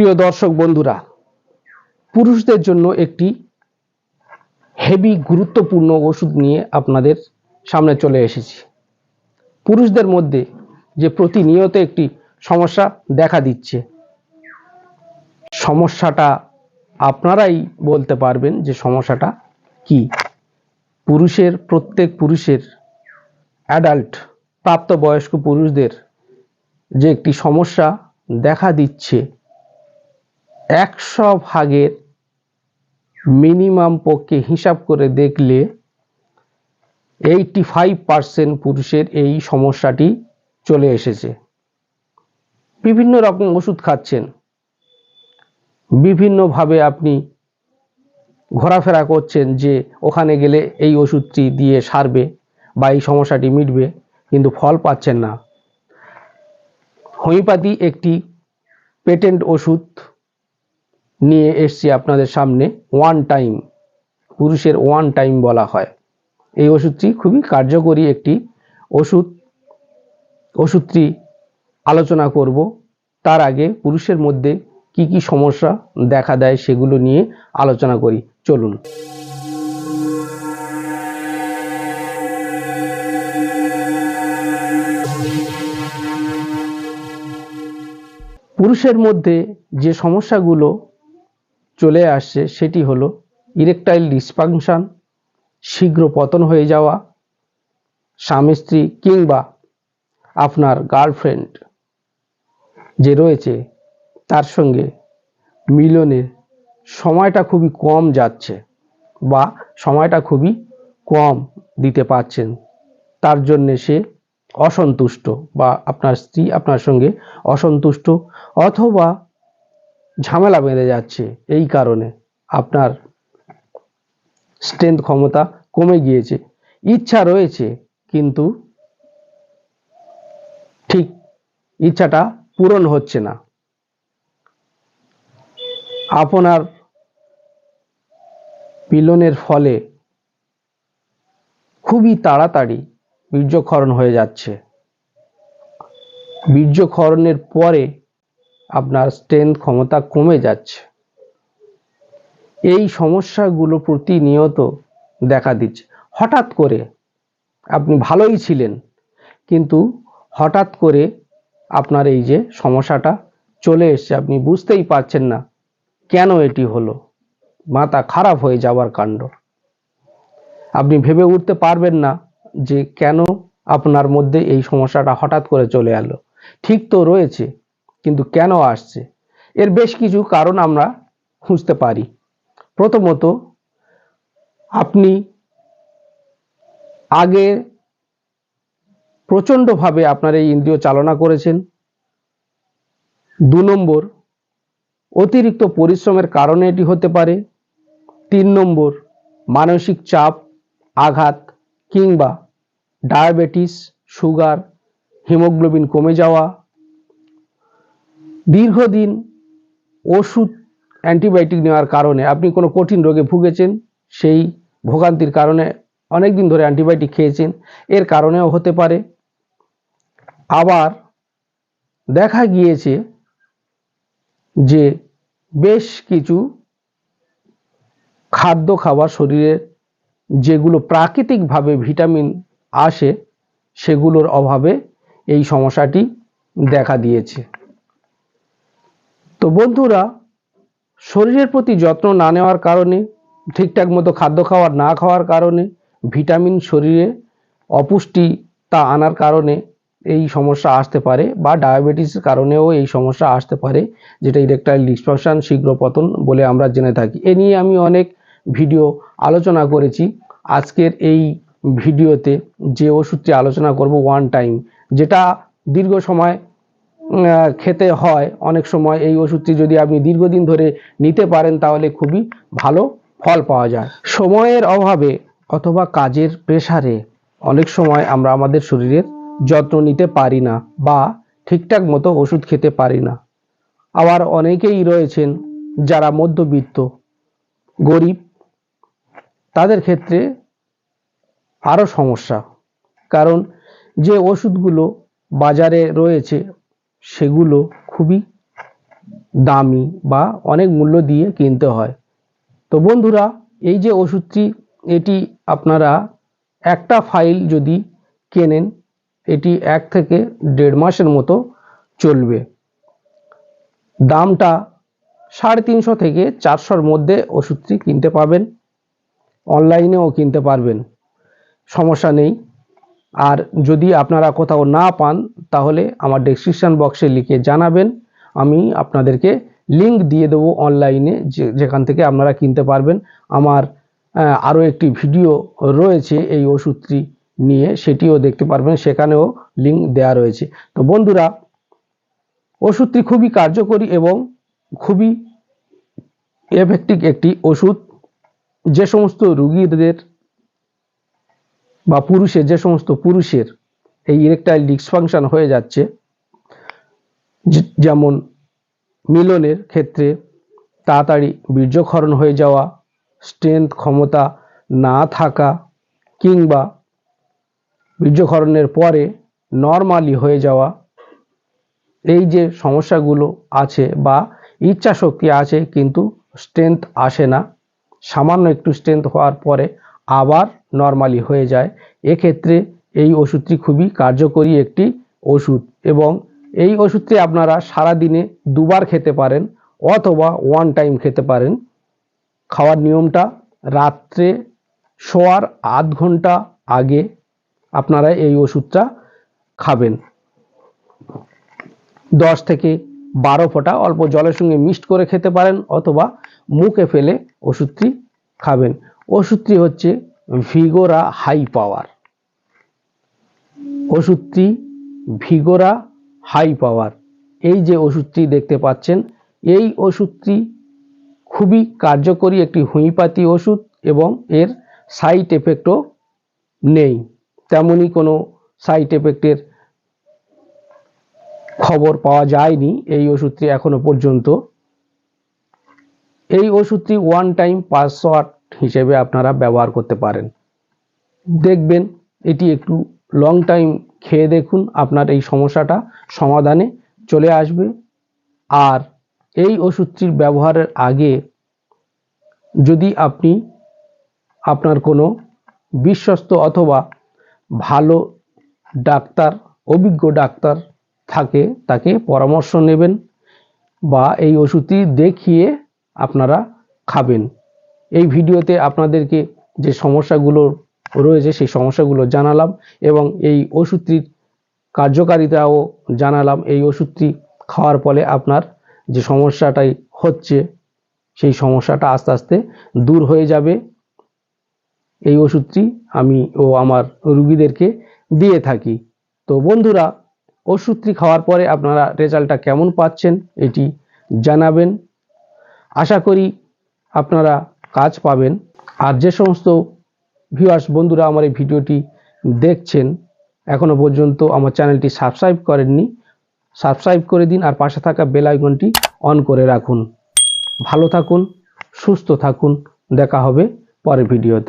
প্রিয় দর্শক বন্ধুরা, পুরুষদের জন্য একটি হেভি গুরুত্বপূর্ণ ওষুধ নিয়ে আপনাদের সামনে চলে এসেছি। পুরুষদের মধ্যে যে প্রতিনিয়ত একটি সমস্যা দেখা দিচ্ছে, সমস্যাটা আপনারাই বলতে পারবেন যে সমস্যাটা কি। পুরুষের, প্রত্যেক পুরুষের অ্যাডাল্ট প্রাপ্তবয়স্ক পুরুষদের যে একটি সমস্যা দেখা দিচ্ছে একশো ভাগের মিনিমাম পক্ষে হিসাব করে দেখলে এইটি ফাইভ পার্সেন্ট পুরুষের এই সমস্যাটি চলে এসেছে। বিভিন্ন রকম ওষুধ খাচ্ছেন। বিভিন্নভাবে আপনি ঘোরাফেরা করছেন যে ওখানে গেলে এই ওষুধটি দিয়ে সারবে বা এই সমস্যাটি মিটবে, কিন্তু ফল পাচ্ছেন না। হোমিওপ্যাথি একটি পেটেন্ট ওষুধ। নিয়ে এসছি আপনাদের সামনে ওয়ান টাইম পুরুষের ওয়ান টাইম বলা হয়। এই ওষুধটি খুবই কার্যকরী একটি ওষুধ। ওষুধটি আলোচনা করব, তার আগে পুরুষের মধ্যে কি কি সমস্যা দেখা দেয় সেগুলো নিয়ে আলোচনা করি। চলুন। পুরুষের মধ্যে যে সমস্যাগুলো চলে আসছে সেটি হলো ইরেকটাইল ডিসফাংশন শীঘ্র পতন হয়ে যাওয়া, স্বামী, স্ত্রী কিংবা আপনার গার্লফ্রেন্ড যে রয়েছে তার সঙ্গে মিলনের সময়টা খুবই কম যাচ্ছে বা সময়টা খুবই কম দিতে পারছেন। তার জন্যে সে অসন্তুষ্ট বা আপনার স্ত্রী আপনার সঙ্গে অসন্তুষ্ট অথবা ঝামেলা বেঁধে যাচ্ছে এই কারণে আপনার স্ট্রেংথ ক্ষমতা কমে গিয়েছে। ইচ্ছা রয়েছে, কিন্তু ঠিক ইচ্ছাটা পূরণ হচ্ছে না। আপনার পিলনের ফলে খুবই তাড়াতাড়ি বীর্যক্ষরণ হয়ে যাচ্ছে। বীর্যক্ষরণের পরে আপনার স্ট্রেংথ ক্ষমতা কমে যাচ্ছে। এই সমস্যাগুলো প্রতিনিয়ত দেখা দিচ্ছে। হঠাৎ করে আপনি ভালোই ছিলেন, কিন্তু হঠাৎ করে আপনার এই যে সমস্যাটা চলে এসছে, আপনি বুঝতেই পারছেন না কেন এটি হলো। মাথা খারাপ হয়ে যাওয়ার কাণ্ড। আপনি ভেবে উঠতে পারবেন না যে কেন আপনার মধ্যে এই সমস্যাটা হঠাৎ করে চলে এলো। ঠিক তো রয়েছে কিন্তু কেন আসছে? এর বেশ কিছু কারণ আমরা খুঁজতে পারি। প্রথমত, আপনি আগে প্রচণ্ডভাবে আপনার এই ইন্দ্রিয় চালনা করেছেন। দু নম্বর, অতিরিক্ত পরিশ্রমের কারণে এটি হতে পারে। তিন নম্বর, মানসিক চাপ, আঘাত কিংবা ডায়াবেটিস, সুগার, হিমোগ্লোবিন কমে যাওয়া দীর্ঘদিন ওষুধ, অ্যান্টিবায়োটিক নেওয়ার কারণে আপনি কোনো কঠিন রোগে ভুগেছেন, সেই ভোগান্তির কারণে অনেক দিন ধরে অ্যান্টিবায়োটিক খেয়েছেন, এর কারণেও হতে পারে। আবার দেখা গিয়েছে যে বেশ কিছু খাদ্য খাবার শরীরে যেগুলো প্রাকৃতিকভাবে ভিটামিন আসে, সেগুলোর অভাবে এই সমস্যাটি দেখা দিয়েছে। তো বন্ধুরা, শরীরের প্রতি যত্ন না নেওয়ার কারণে, ঠিকঠাক মতো খাদ্য খাওয়ার না খাওয়ার কারণে, ভিটামিন শরীরে অপুষ্টি তা আনার কারণে এই সমস্যা আসতে পারে বা ডায়াবেটিসের কারণেও এই সমস্যা আসতে পারে, যেটা ইরেকটাইল ডিসফাংশন শীঘ্র পতন বলে আমরা জেনে থাকি। এ নিয়ে আমি অনেক ভিডিও আলোচনা করেছি। আজকের এই ভিডিওতে যে ওষুধটি আলোচনা করব ওয়ান টাইম যেটা দীর্ঘ সময় খেতে হয় অনেক সময় এই ওষুধটি যদি আপনি দীর্ঘদিন ধরে নিতে পারেন তাহলে খুবই ভালো ফল পাওয়া যায়। সময়ের অভাবে অথবা কাজের প্রেসারে অনেক সময় আমরা আমাদের শরীরের যত্ন নিতে পারি না বা ঠিকঠাক মতো ওষুধ খেতে পারি না। আবার অনেকেই রয়েছেন যারা মধ্যবিত্ত, গরিব, তাদের ক্ষেত্রে আরও সমস্যা। কারণ যে ওষুধগুলো বাজারে রয়েছে সেগুলো খুবই দামি বা অনেক মূল্য দিয়ে কিনতে হয়। তো বন্ধুরা, এই যে ওষুধটি, এটি আপনারা একটা ফাইল যদি কেনেন, এটি এক থেকে দেড় মাসের মতো চলবে। দামটা সাড়ে তিনশো থেকে চারশোর মধ্যে ওষুধটি কিনতে পাবেন, অনলাইনেও কিনতে পারবেন। সমস্যা নেই। আর যদি আপনারা কোথাও না পান, তাহলে আমার ডেসক্রিপশান বক্সে লিখে জানাবেন। আমি আপনাদেরকে লিংক দিয়ে দেবো অনলাইনে যেখান থেকে আপনারা কিনতে পারবেন। আমার আরও একটি ভিডিও রয়েছে এই ওষুধটি নিয়ে, সেটিও দেখতে পারবেন। সেখানেও লিঙ্ক দেওয়া রয়েছে। তো বন্ধুরা, ওষুধটি খুবই কার্যকরী এবং খুবই এফেক্টিভ একটি ওষুধ। যে সমস্ত রুগীদের বা পুরুষের যে সমস্ত পুরুষের এই ইরেকটাইল ডিসফাংশন হয়ে যাচ্ছে যেমন মিলনের ক্ষেত্রে তাড়াতাড়ি বীর্যক্ষরণ হয়ে যাওয়া স্ট্রেংথ ক্ষমতা না থাকা কিংবা বীর্যক্ষরণের পরে নর্মালি হয়ে যাওয়া, এই যে সমস্যাগুলো আছে বা ইচ্ছা শক্তি আছে কিন্তু স্ট্রেংথ আসে না, সামান্য একটু স্ট্রেংথ হওয়ার পরে আবার নর্মালি হয়ে যায়। এক্ষেত্রে এই ওষুধটি খুবই কার্যকরী একটি ওষুধ এবং এই ওষুধটি আপনারা সারাদিনে দুবার খেতে পারেন অথবা ওয়ান টাইম খেতে পারেন। খাওয়ার নিয়মটা রাত্রে শোয়ার আধ ঘণ্টা আগে আপনারা এই ওষুধটা খাবেন। দশ থেকে বারো ফোঁটা অল্প জলের সঙ্গে মিক্সড করে খেতে পারেন অথবা মুখে ফেলে ওষুধটি খাবেন। ওষুধটি হচ্ছে ভিগোরা হাই পাওয়ার। ওষুধটি ভিগোরা হাই পাওয়ার। এই যে ওষুধটি দেখতে পাচ্ছেন, এই ওষুধটি খুবই কার্যকরী একটি হোমিওপ্যাথি ওষুধ এবং এর সাইড এফেক্টও নেই। তেমনই কোনো সাইড এফেক্টের খবর পাওয়া যায়নি এই ওষুধটি এখনও পর্যন্ত। এই ওষুধটি ওয়ান টাইম পাঁচশো আট হিসেবে আপনারা ব্যবহার করতে পারেন। দেখবেন, এটি একটু লং টাইম খেয়ে দেখুন, আপনার এই সমস্যাটা সমাধানে চলে আসবে। আর এই ওষুধটির ব্যবহারের আগে যদি আপনি আপনার কোনো বিশ্বস্ত অথবা ভালো ডাক্তার, অভিজ্ঞ ডাক্তার থাকে, তাকে পরামর্শ নেবেন বা এই ওষুধটি দেখিয়ে আপনারা খাবেন। এই ভিডিওতে আপনাদেরকে যে সমস্যাগুলো রয়েছে, সেই সমস্যাগুলো জানালাম এবং এই ওষুধটির কার্যকারিতাও জানালাম। এই ওষুধটি খাওয়ার ফলে আপনার যে সমস্যাটাই হচ্ছে, সেই সমস্যাটা আস্তে আস্তে দূর হয়ে যাবে। এই ওষুধটি আমি ও আমার রুগীদেরকে দিয়ে থাকি। তো বন্ধুরা, ওষুধটি খাওয়ার পরে আপনারা রেজাল্টটা কেমন পাচ্ছেন এটি জানাবেন। আশা করি আপনারা কাজ পাবেন। আর যে সমস্ত ভিউয়ার্স বন্ধুরা আমার এই ভিডিওটি দেখছেন এখনও পর্যন্ত আমার চ্যানেলটি সাবস্ক্রাইব করেননি সাবস্ক্রাইব করে দিন আর পাশে থাকা বেল আইকনটি অন করে রাখুন। ভালো থাকুন, সুস্থ থাকুন, দেখা হবে পরের ভিডিওতে।